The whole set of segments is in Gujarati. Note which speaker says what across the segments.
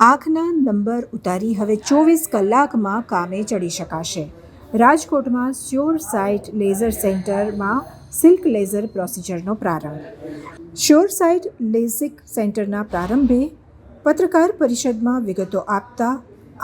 Speaker 1: આંખના નંબર ઉતારી હવે ચોવીસ કલાકમાં કામે ચડી શકાશે. રાજકોટમાં શ્યોર સાઇટ લેઝર સેન્ટરમાં સિલ્ક લેઝર પ્રોસિજરનો પ્રારંભ. શ્યોર સાઇટ લેઝિક સેન્ટરના પ્રારંભે પત્રકાર પરિષદમાં વિગતો આપતા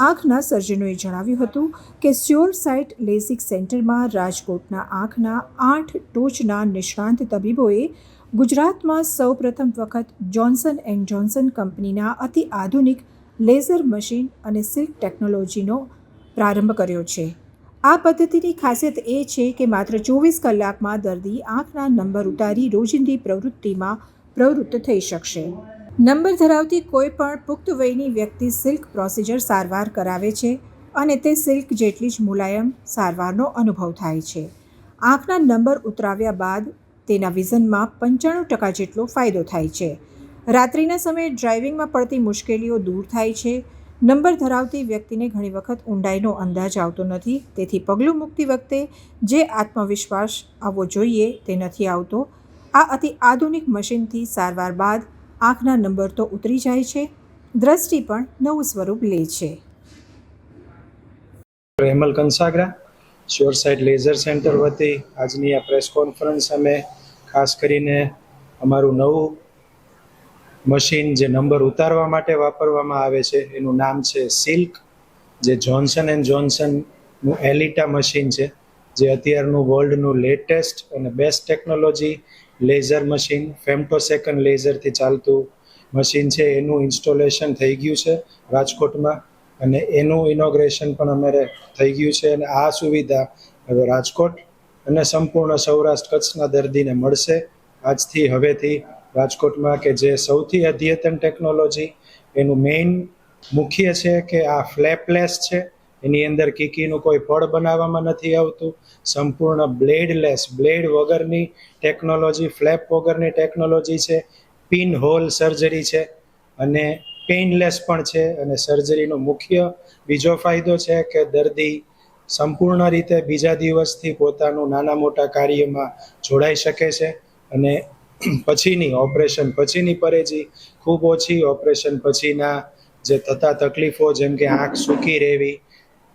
Speaker 1: આંખના સર્જનોએ જણાવ્યું હતું કે શ્યોર સાઇટ લેઝિક સેન્ટરમાં રાજકોટના આંખના આઠ ટોચના નિષ્ણાંત તબીબોએ ગુજરાતમાં સૌપ્રથમ વખત જોન્સન એન્ડ જોન્સન કંપનીના અતિ આધુનિક લેઝર મશીન અને સિલ્ક ટેકનોલોજીનો પ્રારંભ કર્યો છે. આ પદ્ધતિની ખાસિયત એ છે કે માત્ર ચોવીસ કલાકમાં દર્દી આંખના નંબર ઉતારી રોજિંદી પ્રવૃત્તિમાં પ્રવૃત્ત થઈ શકશે. નંબર ધરાવતી કોઈ પણ પુખ્ત વયની વ્યક્તિ સિલ્ક પ્રોસિજર સારવાર કરાવે છે અને તે સિલ્ક જેટલી જ મુલાયમ સારવારનો અનુભવ થાય છે. આંખના નંબર ઉતરાવ્યા બાદ તેના વિઝનમાં પંચાણું ટકા જેટલો ફાયદો થાય છે. રાત્રિના સમયે ડ્રાઇવિંગમાં પડતી મુશ્કેલીઓ દૂર થાય છે. નંબર ધરાવતી વ્યક્તિને ઘણી વખત ઊંડાઈનો અંદાજ આવતો નથી. તેથી પગલું મૂકતી વખતે જે આત્મવિશ્વાસ આવવો જોઈએ તે નથી આવતો. આ અતિ આધુનિક મશીનથી સારવાર બાદ આંખના નંબર તો ઉતરી જાય છે. દ્રષ્ટિ પણ નવું સ્વરૂપ લે છે.
Speaker 2: Hemal Kansagara Sure laser centre વતી આજની આ પ્રેસ કોન્ફરન્સ અમે ખાસ કરીને અમારું નવું મશીન જે નંબર ઉતારવા માટે વાપરવામાં આવે છે, એનું નામ છે સિલ્ક, જે જોન્સન એન્ડ જોન્સનનું એલિટા મશીન છે, જે અત્યારનું વર્લ્ડનું લેટેસ્ટ અને best technology laser machine, femtosecond લેઝરથી ચાલતું મશીન છે. એનું ઇન્સ્ટોલેશન થઈ ગયું છે રાજકોટમાં અને એનું ઇનોગ્રેશન પણ અમારે થઈ ગયું છે અને આ સુવિધા હવે રાજકોટ અને સંપૂર્ણ સૌરાષ્ટ્ર કચ્છના દર્દીને મળશે. આજથી હવેથી રાજકોટમાં કે જે સૌથી અદ્યતન ટેકનોલોજી એનું મેઇન મુખ્ય છે કે આ ફ્લેપલેસ છે. એની અંદર કીકીનું કોઈ પડ બનાવવામાં નથી આવતું. સંપૂર્ણ બ્લેડલેસ બ્લેડ વગરની ટેકનોલોજી ફ્લેપ વગરની ટેકનોલોજી છે. પિન હોલ સર્જરી છે. અને પેઇનલેસ પણ છે. અને સર્જરીનો મુખ્ય બીજો ફાયદો છે કે દર્દી સંપૂર્ણ રીતે બીજા દિવસથી પોતાનું નાના મોટા કાર્યમાં જોડાઈ શકે છે. અને પછીની ઓપરેશન પછીની પરેજી, ખૂબ ઓછી ઓપરેશન પછીના જે થતા તકલીફો, જેમ કે આંખ સૂકી રહેવી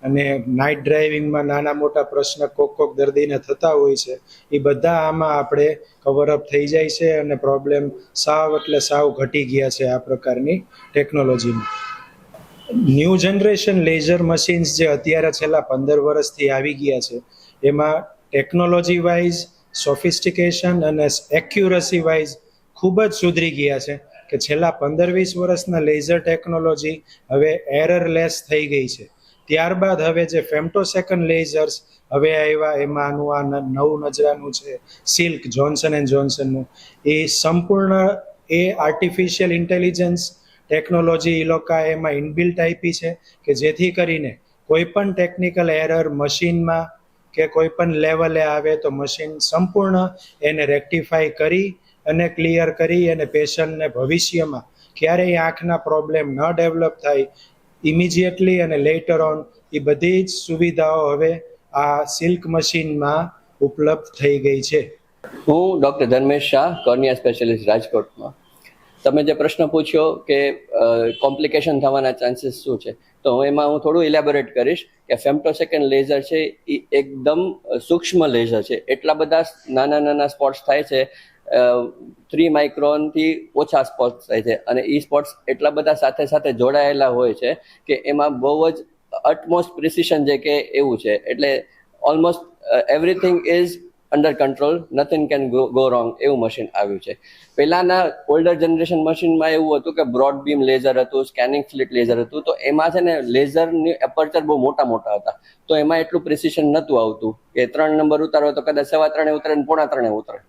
Speaker 2: અને નાઇટ ડ્રાઇવિંગમાં નાના મોટા પ્રશ્ન કોક કોક દર્દીને થતા હોય છે, એ બધા આમાં આપણે કવરઅપ થઈ જાય છે અને પ્રોબ્લેમ સાવ એટલે સાવ ઘટી ગયા છે આ પ્રકારની ટેકનોલોજીમાં ન્યૂ જનરેશન લેઝર મશીન્સ જે અત્યારે છેલ્લા પંદર વર્ષથી આવી ગયા છે, એમાં ટેકનોલોજી વાઇઝ સોફિસ્ટિકેશન અને એક્યુરસી વાઇઝ ખૂબ જ સુધરી ગયા છે કે છેલ્લા પંદર વીસ વર્ષના લેઝર ટેકનોલોજી હવે એરરલેસ થઈ ગઈ છે. ત્યારબાદ હવે જે ફેમ્ટોસેકન્ડ લેઝર્સ હવે આવ્યા, એમાં આનું આ નવું નજરાનું છે સિલ્ક જોન્સન એન્ડ જોન્સનનું એ સંપૂર્ણ એ આર્ટિફિશિયલ ઇન્ટેલિજન્સ ટેકનોલોજી એ લોકો એમાં ઇનબિલ્ટ આપી છે કે જેથી કરીને કોઈ પણ ટેકનિકલ એરર મશીનમાં કે કોઈ પણ લેવલે આવે તો મશીન સંપૂર્ણ એને રેક્ટિફાઈ કરી અને ક્લિયર કરી અને પેશન્ટને ભવિષ્યમાં ક્યારેય આંખના પ્રોબ્લેમ ન ડેવલપ થાય ઇમિજિએટલી અને લેટર ઓન એ બધી જ સુવિધાઓ હવે આ સિલ્ક મશીનમાં ઉપલબ્ધ થઈ ગઈ છે.
Speaker 3: હું doctor Dharmesh Shah cornea specialist રાજકોટમાં. તમે જે પ્રશ્ન પૂછ્યો કે કોમ્પ્લિકેશન થવાના ચાન્સીસ શું છે, તો એમાં હું થોડું ઇલેબોરેટ કરીશ કે ફેમ્ટોસેકન્ડ લેઝર છે એ એકદમ સૂક્ષ્મ લેઝર છે. એટલા બધા નાના નાના સ્પોટ્સ થાય છે થ્રી માઇક્રોનથી ઓછા સ્પોટ્સ થાય છે. અને એ સ્પોટ્સ એટલા બધા સાથે સાથે જોડાયેલા હોય છે કે એમાં બહુ જ અટમોસ્ટ પ્રિસિશન જે કે એવું છે. એટલે almost everything is under control nothing can go wrong એવું મશીન આવ્યું છે. પહેલાના ઓલ્ડર જનરેશન મશીનમાં એવું હતું કે બ્રોડ બીમ લેઝર હતું સ્કેનિંગ સ્લિટ લેઝર હતું, તો એમાં છે ને લેઝરની એપર્ચર બહુ મોટા મોટા હતા. તો એમાં એટલું પ્રિસિશન નહોતું આવતું કે ત્રણ નંબર ઉતારો તો કદાચ સવા ત્રણે ઉતરે ને પોણા ત્રણે ઉતરે.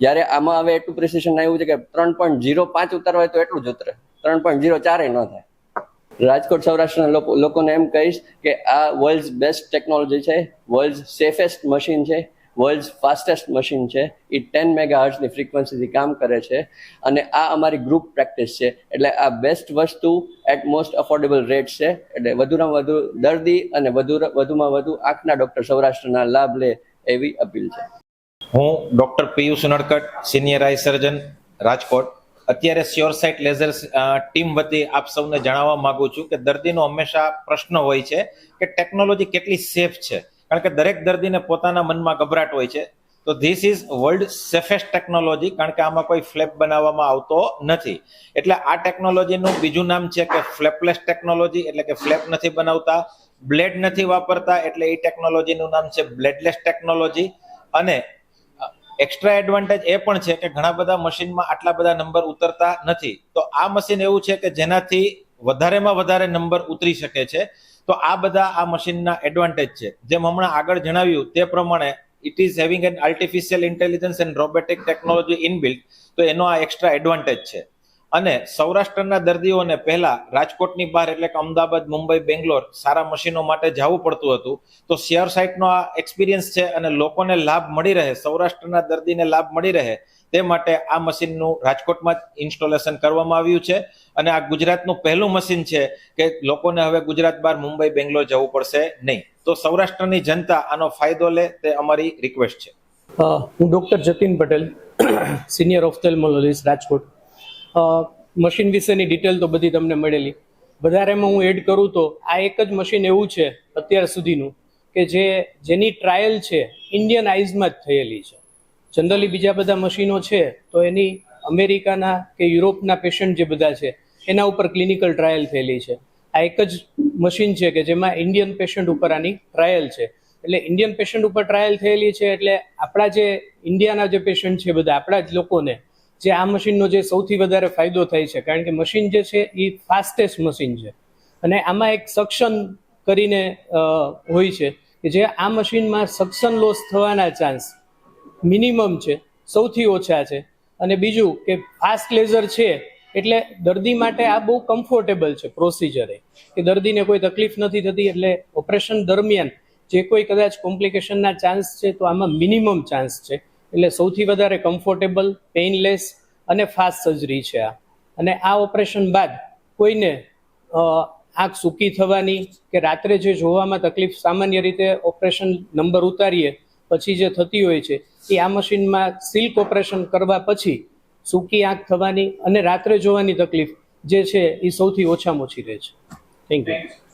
Speaker 3: જ્યારે આમાં હવે એટલું પ્રિસિશન આવ્યું છે કે ત્રણ પોઈન્ટ જીરો પાંચ ઉતારવા તો એટલું જ ઉતરે. ત્રણ પોઈન્ટ જીરો ચારે ન થાય. રાજકોટ સૌરાષ્ટ્રના લોકો, લોકોને એમ કહીશ કે આ વર્લ્ડ બેસ્ટ ટેકનોલોજી છે વર્લ્ડ સેફેસ્ટ મશીન છે વર્લ્ડ ફાસ્ટેસ્ટ મશીન છે. એ ટેન મેગા હર્ટ્સની ફ્રીક્વન્સીથી કામ કરે છે. અને આ અમારી ગ્રુપ પ્રેક્ટિસ છે. એટલે આ બેસ્ટ વસ્તુ એટ મોસ્ટ અફોર્ડેબલ રેટ છે. એટલે વધુમાં વધુ દર્દી અને વધુ વધુમાં વધુ આંખના ડૉક્ટર સૌરાષ્ટ્રના લાભ લે એવી અપીલ છે.
Speaker 4: હું doctor Piyush Nadkat senior eye surgeon Rajkot. અત્યારે સ્યોર સાઇટ લેઝર ટીમ વતી આપ સૌને જણાવવા માંગુ છું કે દર્દીનો હંમેશા પ્રશ્ન હોય છે કે ટેકનોલોજી કેટલી સેફ છે? કારણ કે દરેક દર્દીને પોતાના મનમાં ગભરાટ હોય છે. તો this is world safest technology કારણ કે આમાં કોઈ ફ્લેપ બનાવવામાં આવતો નથી. એટલે આ ટેકનોલોજીનું બીજું નામ છે કે ફ્લેપલેસ ટેકનોલોજી એટલે કે ફ્લેપ નથી બનાવતા બ્લેડ નથી વાપરતા એટલે એ ટેકનોલોજીનું નામ છે બ્લેડલેસ ટેકનોલોજી અને એક્સ્ટ્રા એડવાન્ટેજ એ પણ છે કે ઘણા બધા મશીનમાં આટલા બધા નંબર ઉતરતા નથી. તો આ મશીન એવું છે કે જેનાથી વધારેમાં વધારે નંબર ઉતરી શકે છે. તો આ બધા આ મશીનના એડવાન્ટેજ છે. જેમ હમણાં આગળ જણાવ્યું તે પ્રમાણે it is having an artificial intelligence and robotic technology inbuilt તો એનો આ એક્સ્ટ્રા એડવાન્ટેજ છે. અને સૌરાષ્ટ્રના દર્દીઓને પહેલા રાજકોટની બહાર એટલે કે અમદાવાદ, મુંબઈ, બેંગ્લોર સારા મશીનો માટે જવું પડતું હતું. તો શેર સાઇટનો આ એક્સપિરિયન્સ છે અને લોકોને લાભ મળી રહે, સૌરાષ્ટ્રના દર્દીને લાભ મળી રહે, તે માટે આ મશીનનું રાજકોટમાં જ ઇન્સ્ટોલેશન કરવામાં આવ્યું છે. અને આ ગુજરાતનું પહેલું મશીન છે કે લોકોને હવે ગુજરાત બહાર મુંબઈ, બેંગ્લોર જવું પડશે નહીં. તો સૌરાષ્ટ્રની જનતા આનો ફાયદો લે તે અમારી રિક્વેસ્ટ છે.
Speaker 5: હું doctor Jatin Patel senior ophthalmologist Rajkot. Machine વિશેની ડિટેલ તો બધી તમને મળેલી. વધારેમાં હું એડ કરું તો આ એક જ મશીન એવું છે અત્યાર સુધીનું કે જે, જેની ટ્રાયલ છે ઇન્ડિયન આઈઝમાં જ થયેલી છે. જનરલી બીજા બધા મશીનો છે તો એની અમેરિકાના કે યુરોપના પેશન્ટ જે બધા છે એના ઉપર ક્લિનિકલ ટ્રાયલ થયેલી છે. આ એક જ મશીન છે કે જેમાં ઇન્ડિયન પેશન્ટ ઉપર આની ટ્રાયલ છે. એટલે ઇન્ડિયન પેશન્ટ ઉપર ટ્રાયલ થયેલી છે એટલે આપણા જે ઇન્ડિયાના જે પેશન્ટ છે બધા, આપણા જ લોકોને જે આ મશીનનો જે સૌથી વધારે ફાયદો થાય છે, કારણ કે મશીન જે છે એ ફાસ્ટેસ્ટ મશીન છે. અને આમાં એક સક્શન કરીને હોય છે કે જે આ મશીનમાં સક્શન લોસ થવાના ચાન્સ મિનિમમ છે, સૌથી ઓછા છે. અને બીજું કે ફાસ્ટ લેઝર છે, એટલે દર્દી માટે આ બહુ કમ્ફર્ટેબલ છે પ્રોસિજર એ. કે દર્દીને કોઈ તકલીફ નથી થતી, એટલે ઓપરેશન દરમિયાન જે કોઈ કદાચ કોમ્પ્લિકેશનના ચાન્સ છે, તો આમાં મિનિમમ ચાન્સ છે. એટલે સૌથી વધારે કમ્ફર્ટેબલ પેઇનલેસ અને ફાસ્ટ સર્જરી છે આ. અને આ ઓપરેશન બાદ કોઈને આંખ સૂકી થવાની કે રાત્રે જે જોવામાં તકલીફ સામાન્ય રીતે ઓપરેશન નંબર ઉતારીએ, પછી જે થતી હોય છે, એ આ મશીનમાં સિલ્ક ઓપરેશન કરવા પછી સૂકી આંખ થવાની અને રાત્રે જોવાની તકલીફ જે છે એ સૌથી ઓછામાં ઓછી રહે છે. Thank you